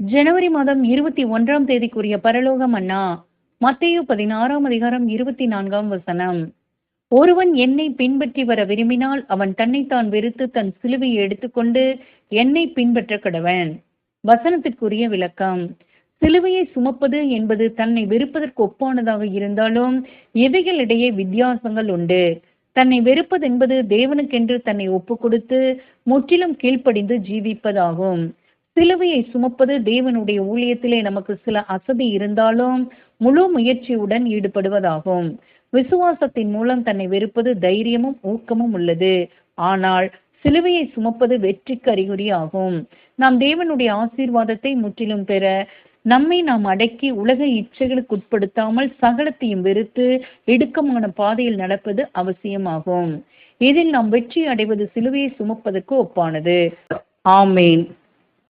ஜனவரி மாதம் இருபத்தி ஒன்றாம் தேதிக்குரிய பரலோகம் அண்ணா. மத்தேயு பதினாறாம் அதிகாரம் இருபத்தி நான்காம் வசனம். ஒருவன் என்னை பின்பற்றி வர விரும்பினால் அவன் தன்னைத்தான் வெறுத்து தன் சிலுவையை எடுத்துக்கொண்டு என்னை பின்பற்ற கடவன். வசனத்திற்குரிய விளக்கம். சிலுவையை சுமப்பது என்பது தன்னை வெறுப்பதற்கு ஒப்பானதாக இருந்தாலும் இவைகளிடையே வித்தியாசங்கள் உண்டு? தன்னை வெறுப்பது என்பது தேவனுக்கென்று தன்னை ஒப்பு கொடுத்து முற்றிலும் கீழ்ப்படிந்து ஜீவிப்பதாகும். சிலுவையை சுமப்பது தேவனுடைய ஊழியத்திலே நமக்கு சில அசதி இருந்தாலும் முழு முயற்சியுடன் ஈடுபடுவதாகும். விசுவாசத்தின் மூலம் தன்னை வெறுப்பது தைரியமும் ஊக்கமும் உள்ளது. ஆனால் சிலுவையை சுமப்பது வெற்றிக்கு அறிகுறியாகும். நாம் தேவனுடைய ஆசீர்வாதத்தை முற்றிலும் பெற நம்மை நாம் அடக்கி உலக இச்சைகளுக்கு உட்படுத்தாமல் சகலத்தையும் வெறுத்து இடுக்கமான பாதையில் நடப்பது அவசியமாகும். இதில் நாம் வெற்றி அடைவது சிலுவையை சுமப்பதற்கு ஒப்பானது. ஆமேன்.